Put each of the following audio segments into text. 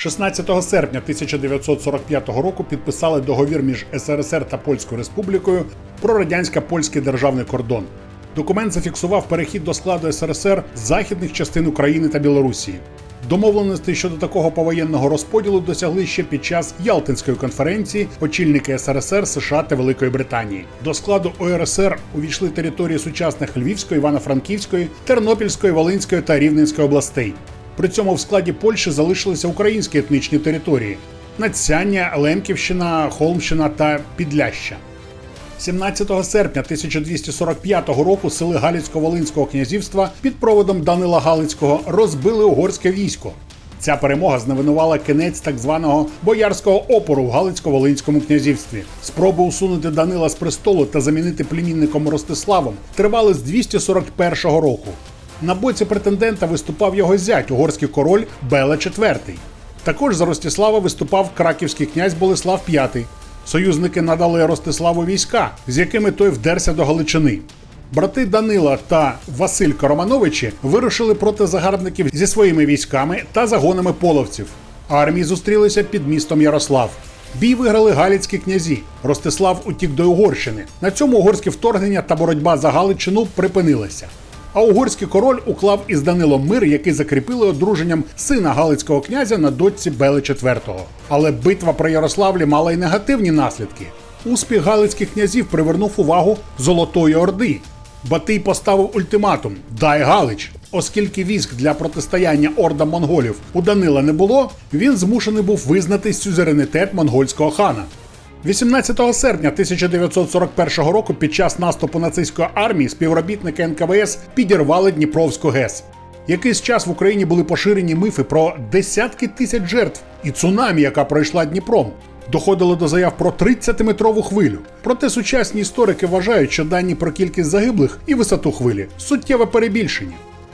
16 серпня 1945 року підписали договір між СРСР та Польською Республікою про радянсько-польський державний кордон. Документ зафіксував перехід до складу СРСР західних частин України та Білорусі. Домовленостей щодо такого повоєнного розподілу досягли ще під час Ялтинської конференції очільники СРСР, США та Великої Британії. До складу ОРСР увійшли території сучасних Львівської, Івано-Франківської, Тернопільської, Волинської та Рівненської областей. При цьому в складі Польщі залишилися українські етнічні території: Надсяння, Лемківщина, Холмщина та Підляща. 17 серпня 1245 року сили Галицько-Волинського князівства під проводом Данила Галицького розбили угорське військо. Ця перемога зневинувала кінець так званого боярського опору в Галицько-Волинському князівстві. Спроби усунути Данила з престолу та замінити племінником Ростиславом тривали з 241 року. На боці претендента виступав його зять, угорський король Бела IV. Також за Ростислава виступав краківський князь Болеслав V. Союзники надали Ростиславу війська, з якими той вдерся до Галичини. Брати Данила та Василька Романовичі вирушили проти загарбників зі своїми військами та загонами половців. Армії зустрілися під містом Ярослав. Бій виграли галицькі князі. Ростислав утік до Угорщини. На цьому угорське вторгнення та боротьба за Галичину припинилися. А угорський король уклав із Данилом мир, який закріпили одруженням сина Галицького князя на дочці Бели IV. Але битва при Ярославлі мала й негативні наслідки. Успіх галицьких князів привернув увагу Золотої Орди. Батий поставив ультиматум Дай Галич. Оскільки військ для протистояння ордам монголів у Данила не було, він змушений був визнати сюзеренітет монгольського хана. 18 серпня 1941 року під час наступу нацистської армії співробітники НКВС підірвали Дніпровську ГЕС. Якийсь час в Україні були поширені міфи про десятки тисяч жертв і цунамі, яка пройшла Дніпром. Доходило до заяв про 30-метрову хвилю. Проте сучасні історики вважають, що дані про кількість загиблих і висоту хвилі суттєво перебільшені.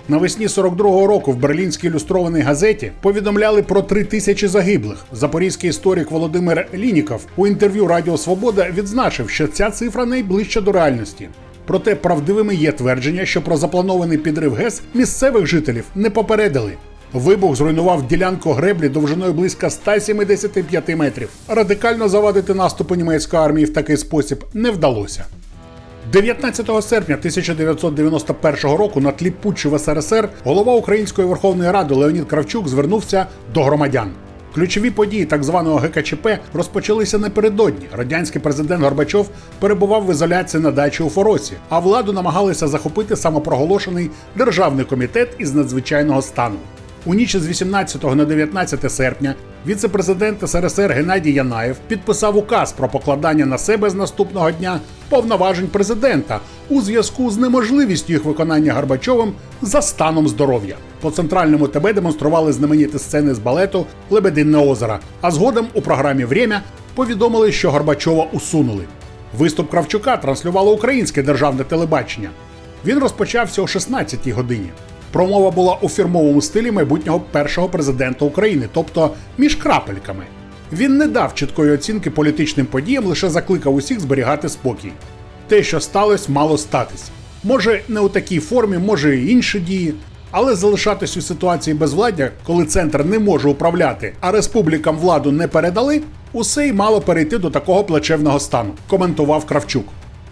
Навесні 42-го року в берлінській ілюстрованій газеті повідомляли про три тисячі загиблих. Запорізький історик Володимир Лініков у інтерв'ю Радіо Свобода відзначив, що ця цифра найближча до реальності. Проте правдивими є твердження, що про запланований підрив ГЕС місцевих жителів не попередили. Вибух зруйнував ділянку греблі довжиною близько 175 метрів. Радикально завадити наступу німецької армії в такий спосіб не вдалося. 19 серпня 1991 року на тлі путчу в СРСР голова Української Верховної Ради Леонід Кравчук звернувся до громадян. Ключові події так званого ГКЧП розпочалися напередодні. Радянський президент Горбачов перебував в ізоляції на дачі у Форосі, а владу намагалися захопити самопроголошений державний комітет із надзвичайного стану. У ніч з 18 на 19 серпня віце-президент СРСР Геннадій Янаєв підписав указ про покладання на себе з наступного дня повноважень президента у зв'язку з неможливістю їх виконання Горбачовим за станом здоров'я. По центральному ТБ демонстрували знамениті сцени з балету Лебединне озеро. А згодом у програмі Время повідомили, що Горбачова усунули. Виступ Кравчука транслювало українське державне телебачення. Він розпочався о 16-й годині. Промова була у фірмовому стилі майбутнього першого президента України, тобто між крапельками. Він не дав чіткої оцінки політичним подіям, лише закликав усіх зберігати спокій. Те, що сталося, мало статись. Може, не у такій формі, може і інші дії, але залишатись у ситуації безвладдя, коли центр не може управляти, а республікам владу не передали, усе й мало перейти до такого плачевного стану, коментував Кравчук.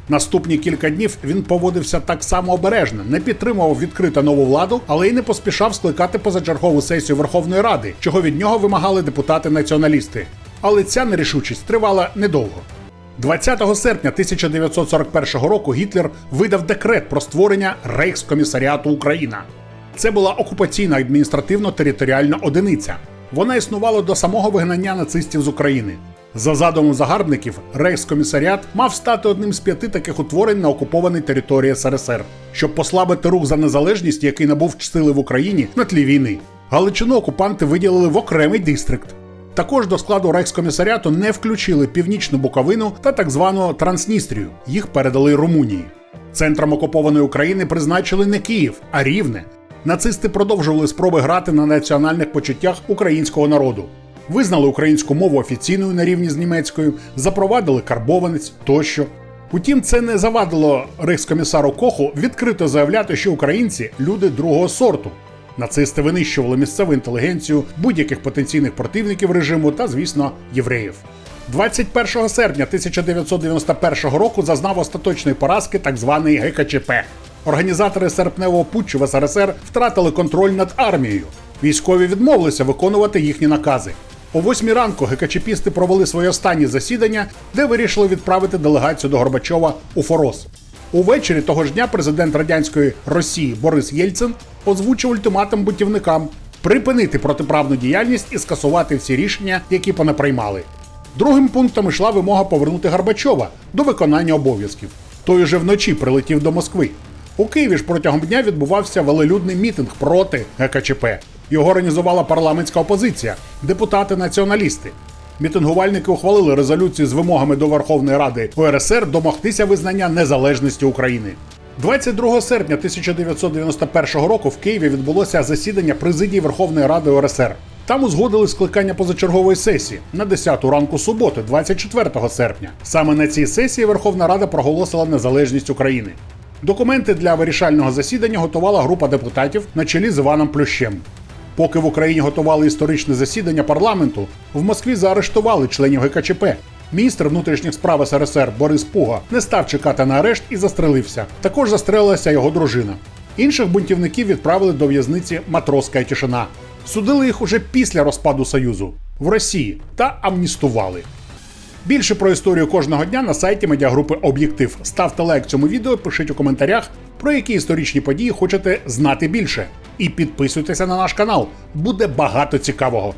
Наступні кілька днів він поводився так само обережно, не підтримував відкрито нову владу, але й не поспішав скликати позачергову сесію Верховної Ради, чого від нього вимагали депутати-націоналісти. Але ця нерішучість тривала недовго. 20 серпня 1941 року Гітлер видав декрет про створення Рейхскомісаріату Україна. Це була окупаційна адміністративно-територіальна одиниця. Вона існувала до самого вигнання нацистів з України. За задумом загарбників, Рейхскомісаріат мав стати одним з п'яти таких утворень на окупованій території СРСР, щоб послабити рух за незалежність, який набув сили в Україні на тлі війни. Галичину окупанти виділили в окремий дистрикт. Також до складу Рейхскомісаріату не включили північну Буковину та так звану Трансністрію. Їх передали Румунії. Центром окупованої України призначили не Київ, а Рівне. Нацисти продовжували спроби грати на національних почуттях українського народу. Визнали українську мову офіційною на рівні з німецькою, запровадили карбованець тощо. Утім, це не завадило рейхскомісару Коху відкрито заявляти, що українці люди другого сорту. Нацисти винищували місцеву інтелігенцію, будь-яких потенційних противників режиму та, звісно, євреїв. 21 серпня 1991 року зазнав остаточної поразки так званий ГКЧП. Організатори серпневого путчу в СРСР втратили контроль над армією. Військові відмовилися виконувати їхні накази. О 8 ранку ГКЧПісти провели своє останнє засідання, де вирішили відправити делегацію до Горбачова у Форос. Увечері того ж дня президент радянської Росії Борис Єльцин озвучив ультиматум бутівникам припинити протиправну діяльність і скасувати всі рішення, які понаприймали. Другим пунктом йшла вимога повернути Горбачова до виконання обов'язків. Той уже вночі прилетів до Москви. У Києві ж протягом дня відбувався велелюдний мітинг проти ГКЧП. Його організувала парламентська опозиція, депутати-націоналісти. Мітингувальники ухвалили резолюцію з вимогами до Верховної Ради УРСР домогтися визнання незалежності України. 22 серпня 1991 року в Києві відбулося засідання президії Верховної Ради УРСР. Там узгодили скликання позачергової сесії на 10 ранку суботи, 24 серпня. Саме на цій сесії Верховна Рада проголосила незалежність України. Документи для вирішального засідання готувала група депутатів на чолі з Іваном Плющем. Поки в Україні готували історичне засідання парламенту, в Москві заарештували членів ГКЧП. Міністр внутрішніх справ СРСР Борис Пуга не став чекати на арешт і застрелився. Також застрелилася його дружина. Інших бунтівників відправили до в'язниці Матроска тишина. Судили їх уже після розпаду Союзу в Росії та амністували. Більше про історію кожного дня на сайті медіагрупи Об'єктив. Ставте лайк цьому відео, пишіть у коментарях, про які історичні події хочете знати більше. І підписуйтеся на наш канал. Буде багато цікавого.